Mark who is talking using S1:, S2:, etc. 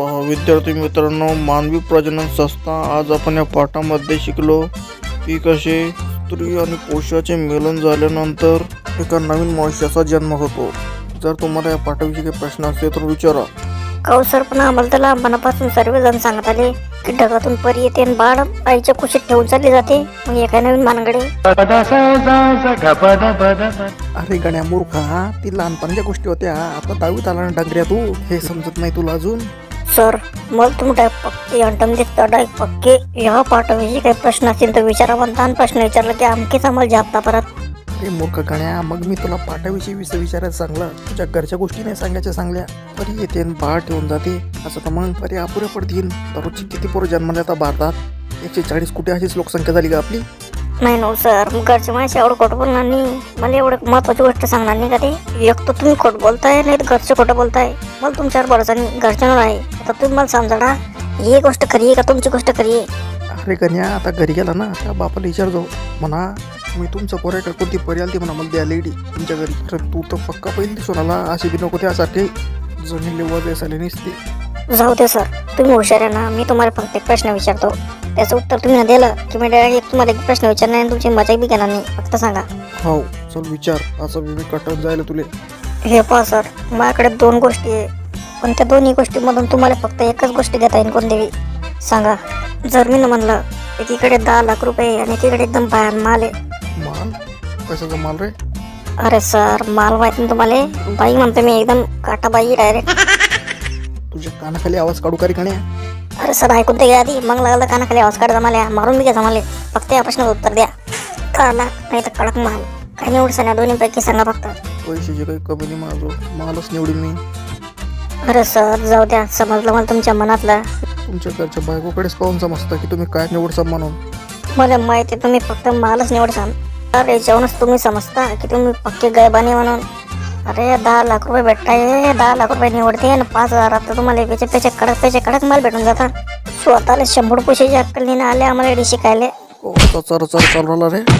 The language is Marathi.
S1: पहा विद्यार्थी मित्रांनो मानवी प्रजनन संस्था आज आपण या पाठामध्ये शिकलो की कसे स्त्री आणि पुरुषाचे मिलन झाल्यानंतर एका नवीन मनुष्याचा जन्म होतो. जर तुम्हाला या पाठाविषयी काही प्रश्न असले तर विचारा.
S2: काऊ सर पण आम्हाला तर लहानपणापासून सर्वजण सांगत आले की ढगातून परी येते आणि बाळ आईच्या कुशीत ठेवून चालली जाते. मग एका नवीन मानगडे
S1: अरे गण्या मूर्खा ती लहानपणाच्या गोष्टी होत्या. आता दहावीत आला ना डांगऱ्या तू. हे समजत नाही तुला अजून.
S2: सर मला तुम्ही पक्के अंटम दिसतं डायरेक्ट पक्के। या पाठाविषयी काही प्रश्न असतील तर विचारा म्हणता आणि प्रश्न विचारला की आमकेच आम्हाला जापता परत।
S1: अरे मूर्ख गण्या मग मी तुला पाठाविषयी विषय विचारायला सांगला तुझ्या घरच्या गोष्टी नाही सांगायच्या चांगल्या परी येते बाळ ठेवून जाते असं तर मग परी अपुऱ्या पडतील दररोजची किती पोरं जन्माला येतात भारतात? एकशे चाळीस कोटी अशीच लोकसंख्या झाली का आपली?
S2: नाही नो सर मग घरचे माझ्या एवढं खोटं बोलणार नाही. मला एवढं महत्वाची गोष्ट सांगणार नाही का ते? एक तर तुम्ही खोटं बोलताय नाही तर घरचे खोटं बोलताय. मला तुमच्यावर भरोसा नाही घरच्यांवर आहे. आता तुम्ही मला समजा ही गोष्ट खरी आहे का? तुमची गोष्ट खरी आहे.
S1: अरे गण्या आता घरी गेला ना त्या बापाला विचार जाऊ म्हणा मी तुमचं पोराकडे कोणती परी आली म्हणा मला द्या लेडी तुमच्या घरी. अरे तू तर पक्का पहिली दिसून आला अशी बी नको त्यासारखे. जमीन वजायला आले नसते.
S2: जाऊ दे सर तुम्ही हुशार आहे ना मी तुम्हाला फक्त एक प्रश्न विचारतो. त्याचं उत्तर तुम्ही ना दिलं की मी डायरेक्ट तुम्हाला एक प्रश्न विचारणार आणि तुमची मजा बी घेणार नाही. फक्त सांगा.
S1: हो चल विचार असं मी कटवून जायला तुले.
S2: हे पहा सर माझ्याकडे दोन गोष्टी आहे. पण त्या दोन्ही गोष्टीमधून तुम्हाला फक्त एकच गोष्ट घेता येईल कोणती सांगा. जर मी न म्हणलं एकीकडे दहा लाख रुपये आणि एकीकडे एकदम बाहेर माल आहे.
S1: माल? कशाचा माल रे?
S2: अरे सर माल माहिती तुम्हाला बाई म्हणतो मी एकदम काटा बाई डायरेक्ट
S1: तुझ्या कानाखाली आवाज काढू का रे
S2: अरे सर ऐकून ते आधी. मग लागलं कानाखाली आवाज काढा मला मारून बी घ्या जमाले. फक्त या प्रश्नाचं उत्तर द्या. काला नाही तर कडक माल. काही निवड सांगा दोन्हीपैकी सांगा फक्त.
S1: पैशाची काही कमी नाही माझं मालच निवडीन मी.
S2: अरे सर जाऊ द्या. समजलं मला तुमच्या मनातलं.
S1: तुमच्या घरच्या बायकोकडेच पाहून समजतं की तुम्ही काय निवडसा म्हणून.
S2: मला माहिती आहे तुम्ही फक्त मालच निवडसान अरे याच्यावरूनच तुम्ही समजता की तुम्ही पक्के गैबानी म्हणून. अरे दहा लाख रुपये भेटताय. दहा लाख रुपये निवडते आणि पाच हजारात तर तुम्हाला पेचे पेचे कडक पेचे कडक माल भेटून जाता स्वतःला शंभर पैशाची अक्कल नाही आले आम्हाला एडी शिकायला.
S1: ओ चर चर चालू राहिला रे?